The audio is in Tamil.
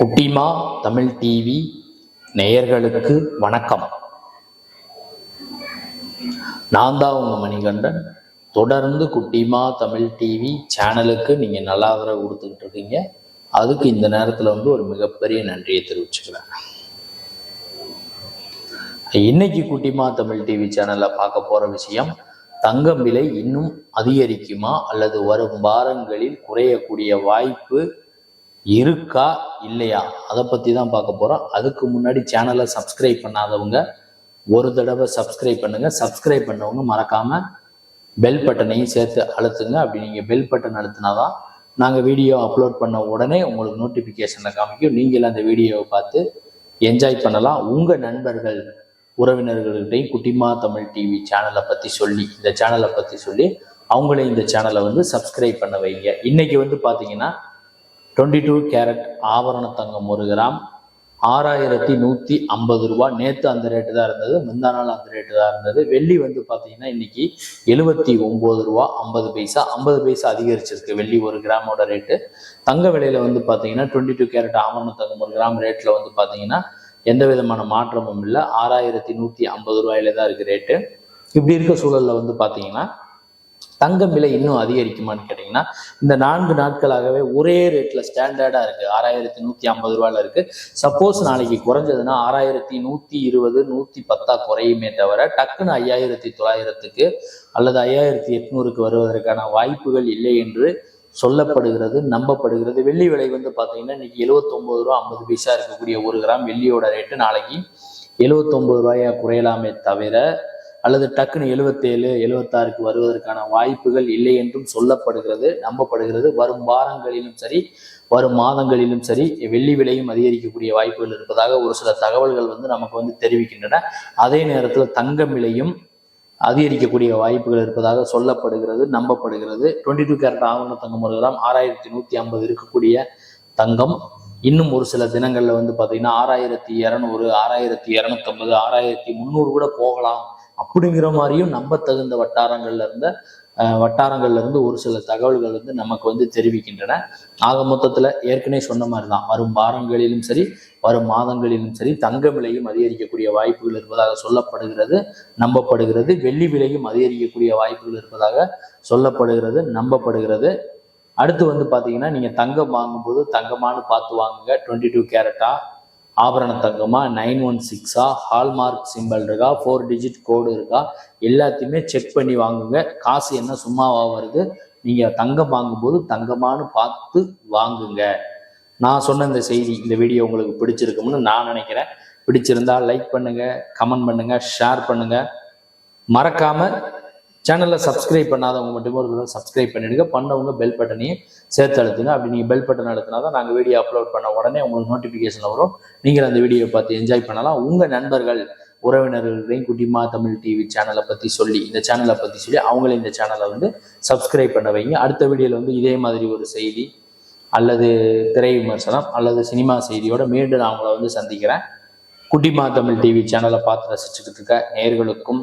குட்டிமா தமிழ் டிவி நேயர்களுக்கு வணக்கம். நான் தான் உங்க மணிகண்டன். தொடர்ந்து குட்டிமா தமிழ் டிவி சேனலுக்கு நீங்க நல்ல ஆதரவு கொடுத்துக்கிட்டு இருக்கீங்க. அதுக்கு இந்த நேரத்துல வந்து ஒரு மிகப்பெரிய நன்றியை தெரிவிச்சுக்கிறேன். இன்னைக்கு குட்டிமா தமிழ் டிவி சேனல்ல பார்க்க போற விஷயம் தங்கம் விலை இன்னும் அதிகரிக்குமா அல்லது வரும் வாரங்களில் குறையக்கூடிய வாய்ப்பு இருக்கா இல்லையா? அதை பற்றி தான் பார்க்க போகிறோம் அதுக்கு முன்னாடி சேனலை சப்ஸ்கிரைப் பண்ணாதவங்க ஒரு தடவை சப்ஸ்கிரைப் பண்ணுங்கள் சப்ஸ்கிரைப் பண்ணவங்க மறக்காமல் பெல் பட்டனையும் சேர்த்து அழுத்துங்க. அப்படி நீங்கள் பெல் பட்டன் அழுத்தினாதான் நாங்கள் வீடியோ அப்லோட் பண்ண உடனே உங்களுக்கு நோட்டிஃபிகேஷனில் காமிக்கும். நீங்கள் அந்த வீடியோவை பார்த்து என்ஜாய் பண்ணலாம். உங்கள் நண்பர்கள் உறவினர்கள்கிட்டையும் குட்டிமா தமிழ் டிவி சேனலை பற்றி சொல்லி இந்த சேனலை பற்றி சொல்லி அவங்களே இந்த சேனலை வந்து சப்ஸ்கிரைப் பண்ண வைங்க. இன்னைக்கு வந்து பார்த்தீங்கன்னா டுவெண்ட்டி டூ கேரட் ஆபரண தங்கம் ஒரு கிராம் ஆறாயிரத்தி நூற்றி ஐம்பது ரூபா. நேற்று அந்த ரேட்டு தான் இருந்தது முந்தா நாள் அந்த ரேட்டு தான் இருந்தது. வெள்ளி வந்து பார்த்தீங்கன்னா இன்னைக்கு எழுபத்தி ஒம்பது ரூபா ஐம்பது பைசா. ஐம்பது பைசா அதிகரிச்சிருக்கு வெள்ளி ஒரு கிராமோட ரேட்டு தங்க விலையில வந்து பார்த்தீங்கன்னா டுவெண்ட்டி டூ கேரட் ஆபரண தங்கம் ஒரு கிராம் ரேட்டில் வந்து பார்த்தீங்கன்னா எந்த விதமான மாற்றமும் இல்லை. ஆறாயிரத்தி நூற்றி ஐம்பது ரூபாயில தான் இருக்குது ரேட்டு இப்படி இருக்க சூழலில் வந்து பார்த்தீங்கன்னா தங்கம் விலை இன்னும் அதிகரிக்குமான்னு கேட்டிங்கன்னா இந்த நான்கு நாட்களாகவே ஒரே ரேட்டில் ஸ்டாண்டர்டாக இருக்குது ஆறாயிரத்தி நூற்றி ஐம்பது ரூபாயில் இருக்குது சப்போஸ் நாளைக்கு குறைஞ்சதுன்னா ஆறாயிரத்தி நூற்றி இருபது நூற்றி பத்தா குறையுமே தவிர டக்குன்னு ஐயாயிரத்தி தொள்ளாயிரத்துக்கு அல்லது ஐயாயிரத்தி எட்நூறுக்கு வருவதற்கான வாய்ப்புகள் இல்லை என்று சொல்லப்படுகிறது நம்பப்படுகிறது. வெள்ளி விலை வந்து பார்த்தீங்கன்னா இன்னைக்கு எழுவத்தொம்பது ரூபா ஐம்பது பைசா இருக்கக்கூடிய ஒரு கிராம் வெள்ளியோட ரேட்டு நாளைக்கு எழுவத்தொம்பது ரூபாயா குறையலாமே தவிர அல்லது டக்குன்னு எழுபத்தேழு எழுபத்தாறுக்கு வருவதற்கான வாய்ப்புகள் இல்லை என்றும் சொல்லப்படுகிறது நம்பப்படுகிறது. வரும் வாரங்களிலும் சரி வரும் மாதங்களிலும் சரி வெள்ளி விலையும் அதிகரிக்கக்கூடிய வாய்ப்புகள் இருப்பதாக ஒரு சில தகவல்கள் வந்து நமக்கு வந்து தெரிவிக்கின்றன. அதே நேரத்தில் தங்கம் விலையும் அதிகரிக்கக்கூடிய வாய்ப்புகள் இருப்பதாக சொல்லப்படுகிறது நம்பப்படுகிறது. டுவெண்ட்டி டூ கேரட் ஆவண தங்கம் ஒரு கிராம் ஆறாயிரத்தி நூற்றி ஐம்பது இருக்கக்கூடிய தங்கம். இன்னும் ஒரு சில தினங்களில் வந்து பார்த்தீங்கன்னா ஆறாயிரத்தி இரநூறு ஆறாயிரத்தி இரநூத்தம்பது ஆறாயிரத்தி முந்நூறு கூட போகலாம். அப்படிங்கிற மாதிரியும் நம்ப தகுந்த வட்டாரங்கள்ல இருந்த வட்டாரங்கள்ல இருந்து ஒரு சில தகவல்கள் வந்து நமக்கு வந்து தெரிவிக்கின்றன. ஆக மொத்தத்துல ஏற்கனவே சொன்ன மாதிரி தான் வரும் வாரங்களிலும் சரி வரும் மாதங்களிலும் சரி தங்க விலையும் அதிகரிக்கக்கூடிய வாய்ப்புகள் இருப்பதாக சொல்லப்படுகிறது நம்பப்படுகிறது. வெள்ளி விலையும் அதிகரிக்கக்கூடிய வாய்ப்புகள் இருப்பதாக சொல்லப்படுகிறது நம்பப்படுகிறது. அடுத்து வந்து பார்த்தீங்கன்னா நீங்கள் தங்கம் வாங்கும்போது தங்கமானு பார்த்து வாங்குங்க. டுவெண்ட்டி டூ கேரட்டா ஆபரண தங்கமா நைன் ஒன் சிக்ஸா ஹால்மார்க் சிம்பிள் இருக்கா ஃபோர் டிஜிட் கோடு இருக்கா எல்லாத்தையுமே செக் பண்ணி வாங்குங்க. காசு என்ன சும்மாவா வருது? நீங்கள் தங்கம் வாங்கும்போது தங்கமானு பார்த்து வாங்குங்க. நான் சொன்ன இந்த செய்தி இந்த வீடியோ உங்களுக்கு பிடிச்சிருக்கும்னு நான் நினைக்கிறேன். பிடிச்சிருந்தா லைக் பண்ணுங்க கமெண்ட் பண்ணுங்க ஷேர் பண்ணுங்க. மறக்காம சேனலை சப்ஸ்கிரைப் பண்ணாதவங்க மட்டுமே ஒரு தடவை சப்ஸ்கிரைப் பண்ணிடுங்க. பண்ணவங்க பெல் பட்டனையும் சேர்த்து அழுத்துங்க. அப்படி நீங்கள் பெல் பட்டன் அழுத்தினா தான் நாங்கள் வீடியோ அப்லோட் பண்ண உடனே உங்களுக்கு நோட்டிஃபிகேஷன் வரும். நீங்கள் அந்த வீடியோவை பார்த்து என்ஜாய் பண்ணலாம். உங்கள் நண்பர்கள் உறவினர்களையும் குட்டிமா தமிழ் டிவி சேனலை பற்றி சொல்லி இந்த சேனலை பற்றி சொல்லி அவங்களே இந்த சேனலை வந்து சப்ஸ்கிரைப் பண்ண வைங்க. அடுத்த வீடியோவில் வந்து இதே மாதிரி ஒரு செய்தி அல்லது திரை விமர்சனம் அல்லது சினிமா செய்தியோட மீண்டும் நான் அவங்கள வந்து சந்திக்கிறேன். குட்டிமா தமிழ் டிவி சேனலை பார்த்து ரசிச்சுக்கிட்டு இருக்க நேயர்களுக்கும்